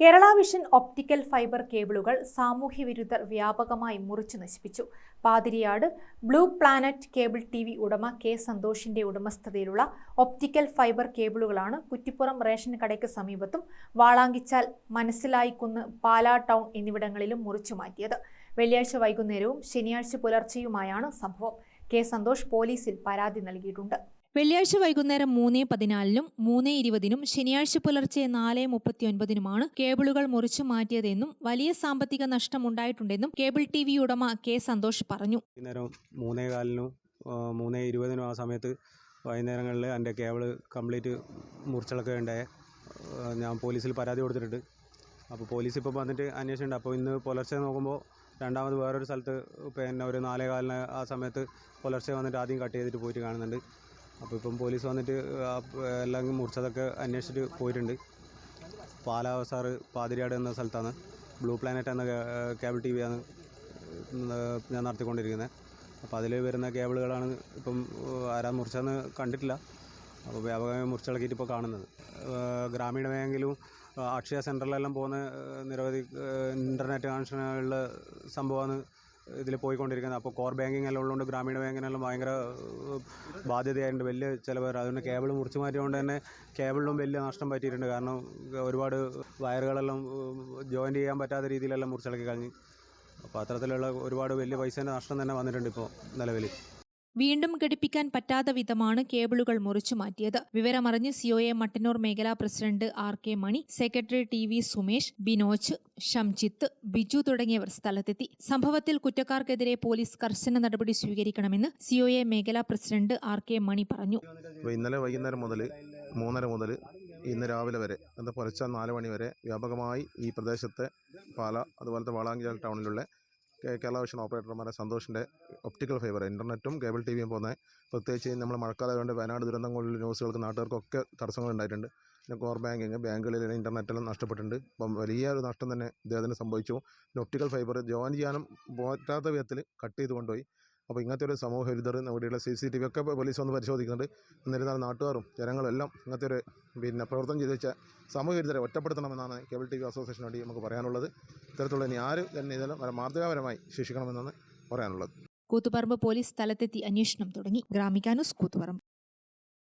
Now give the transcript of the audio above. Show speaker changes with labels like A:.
A: Kerala Vision optical fibre കേബിളുകൾ സാമൂഹ്യ വിരുദ്ധർ വ്യാപകമായി മുറിച്ചു നശിപ്പിച്ചു. Pathiriyad blue planet cable T V ഉടമ കെ സന്തോഷിന്റെ ഉടമസ്ഥതയിലുള്ള ഒപ്റ്റിക്കൽ ഫൈബർ കേബിളുകളാണ് കുറ്റിപ്പുറം റേഷൻ കടയ്ക്ക് സമീപത്തും വാളാങ്കിച്ചാൽ മനസ്സിലായിക്കുന്ന് പാലാ ടൗൺ എന്നിവിടങ്ങളിലും മുറിച്ചു മാറ്റിയത്. വെള്ളിയാഴ്ച വൈകുന്നേരവും ശനിയാഴ്ച പുലർച്ചെയുമായാണ് സംഭവം. കെ സന്തോഷ് പോലീസിൽ പരാതി നൽകിയിട്ടുണ്ട്.
B: വെള്ളിയാഴ്ച വൈകുന്നേരം മൂന്ന് പതിനാലിനും മൂന്ന് ഇരുപതിനും ശനിയാഴ്ച പുലർച്ചെ നാല് മുപ്പത്തിയൊൻപതിനുമാണ് കേബിളുകൾ മുറിച്ചു മാറ്റിയതെന്നും വലിയ സാമ്പത്തിക നഷ്ടമുണ്ടായിട്ടുണ്ടെന്നും കേബിൾ ടി വി ഉടമ കെ സന്തോഷ് പറഞ്ഞു.
C: മൂന്നേ കാലിനും മൂന്ന് മൂന്നേ ഇരുപതിനും ആ സമയത്ത് വൈകുന്നേരങ്ങളിൽ എന്റെ കേബിൾ കംപ്ലീറ്റ് മുറിച്ചിളക്കുക ഉണ്ടായ. ഞാൻ പോലീസിൽ പരാതി കൊടുത്തിട്ടുണ്ട്. അപ്പോൾ പോലീസ് ഇപ്പോൾ വന്നിട്ട് അന്വേഷിച്ചിട്ടുണ്ട്. അപ്പോൾ ഇന്ന് പുലർച്ചെ നോക്കുമ്പോൾ രണ്ടാമത് വേറൊരു സ്ഥലത്ത് പിന്നെ ഒരു നാലേ കാലിന് ആ സമയത്ത് പുലർച്ചെ വന്നിട്ട് ആദ്യം കട്ട് ചെയ്തിട്ട് പോയിട്ട് കാണുന്നുണ്ട്. അപ്പോൾ ഇപ്പം പോലീസ് വന്നിട്ട് എല്ലാം മുറിച്ചതൊക്കെ അന്വേഷിച്ചിട്ട് പോയിട്ടുണ്ട്. പാലാ പാതിരിയാട് എന്ന സ്ഥലത്താണ്. ബ്ലൂ പ്ലാനറ്റ് എന്ന കേബിൾ ടി ആണ് ഞാൻ നടത്തിക്കൊണ്ടിരിക്കുന്നത്. അപ്പോൾ അതിൽ വരുന്ന കേബിളുകളാണ് ഇപ്പം ആരാ മുറിച്ചതെന്ന് കണ്ടിട്ടില്ല. അപ്പോൾ വ്യാപകമായി മുറിച്ചിളക്കിയിട്ട് ഇപ്പോൾ കാണുന്നത്. ഗ്രാമീണ മേഖലയിലും അക്ഷയ സെന്ററിലെല്ലാം പോകുന്ന നിരവധി ഇന്റർനെറ്റ് കണക്ഷനുള്ള സംഭവമാണ് ഇതിൽ പോയിക്കൊണ്ടിരിക്കുന്നത്. അപ്പോൾ കോർ ബാങ്കിങ് എല്ലാം ഉള്ളതുകൊണ്ട് ഗ്രാമീണ ബാങ്കിനെല്ലാം ഭയങ്കര ബാധ്യതയായിട്ടുണ്ട്. വലിയ ചിലവ് അതുകൊണ്ട് കേബിൾ മുറിച്ച് മാറ്റിയതുകൊണ്ട് തന്നെ കേബിളിലും വലിയ നഷ്ടം പറ്റിയിട്ടുണ്ട്. കാരണം ഒരുപാട് വയറുകളെല്ലാം ജോയിൻ ചെയ്യാൻ പറ്റാത്ത രീതിയിലെല്ലാം മുറിച്ചിളക്കി കഴിഞ്ഞ് അപ്പോൾ അത്തരത്തിലുള്ള ഒരുപാട് വലിയ പൈസേന്റെ നഷ്ടം തന്നെ വന്നിട്ടുണ്ട് ഇപ്പോൾ നിലവിൽ
B: വീണ്ടും ഘടിപ്പിക്കാൻ പറ്റാത്ത വിധമാണ് കേബിളുകൾ മുറിച്ചു മാറ്റിയത്. വിവരമറിഞ്ഞ് സിഒഎ മട്ടന്നൂർ മേഖലാ president R K Mani secretary T V Sumesh Binoj Shamjith Biju തുടങ്ങിയവർ സ്ഥലത്തെത്തി. സംഭവത്തിൽ കുറ്റക്കാർക്കെതിരെ പോലീസ് കർശന നടപടി സ്വീകരിക്കണമെന്ന് സിഒഎ മേഖലാ പ്രസിഡന്റ് ആർ കെ മണി പറഞ്ഞു.
D: ഇന്നലെ വൈകുന്നേരം മുതൽ മൂന്നര മുതൽ ഇന്ന് രാവിലെ വരെ എന്താ പുലർച്ചെ നാല് മണി വരെ വ്യാപകമായി ഈ പ്രദേശത്തെ പാല അതുപോലത്തെ വാളാങ്കിച്ചാൽ ടൗണിലുള്ള കേരള വിഷൻ ഓപ്പറേറ്റർമാരെ സന്തോഷിന്റെ ഒപ്റ്റിക്കൽ ഫൈബർ ഇന്റർനെറ്റും കേബിൾ ടി വിയും പോകുന്നത് പ്രത്യേകിച്ച് നമ്മൾ മഴക്കാലമായതുകൊണ്ട് വയനാട് ദുരന്തങ്ങളിലെ ന്യൂസുകൾക്ക് നാട്ടുകാർക്കൊക്കെ തടസ്സങ്ങൾ ഉണ്ടായിട്ടുണ്ട്. പിന്നെ കോർ ബാങ്കിങ് ബാങ്കുകളിൽ ഇന്റർനെറ്റെല്ലാം നഷ്ടപ്പെട്ടിട്ടുണ്ട്. അപ്പം വലിയൊരു നഷ്ടം തന്നെ ഇദ്ദേഹത്തിന് സംഭവിച്ചു. പിന്നെ ഒപ്റ്റിക്കൽ ഫൈബർ ജോയിൻ ചെയ്യാനും പോറ്റാത്ത വിധത്തിൽ കട്ട് ചെയ്ത് കൊണ്ടുപോയി. അപ്പോൾ ഇങ്ങനത്തെ ഒരു സമൂഹ വിരുദ്ധർ ഇവിടെയുള്ള സി സി ടി വി ഒക്കെ പോലീസ് വന്ന് പരിശോധിക്കുന്നുണ്ട്. എന്നിരുന്നാൽ നാട്ടുകാരും ജനങ്ങളെല്ലാം ഇങ്ങനത്തെ ഒരു പിന്നെ പ്രവർത്തനം ചെയ്ത് വെച്ച സമൂഹ വിരുദ്ധരെ ഒറ്റപ്പെടുത്തണമെന്നാണ് കേബിൾ ടി വി അസോസിയേഷൻ വേണ്ടി നമുക്ക് പറയാനുള്ളത്. ഇത്തരത്തിലുള്ള ഇനി ആരും തന്നെ ഇതെല്ലാം മാതൃകാപരമായി ശിക്ഷിക്കണമെന്നാണ് പറയാനുള്ളത്.
B: കൂത്തുപറമ്പ് പോലീസ് സ്ഥലത്തെത്തി അന്വേഷണം തുടങ്ങി. ഗ്രാമിക്കാനൂസ് കൂത്തുപറമ്പ്.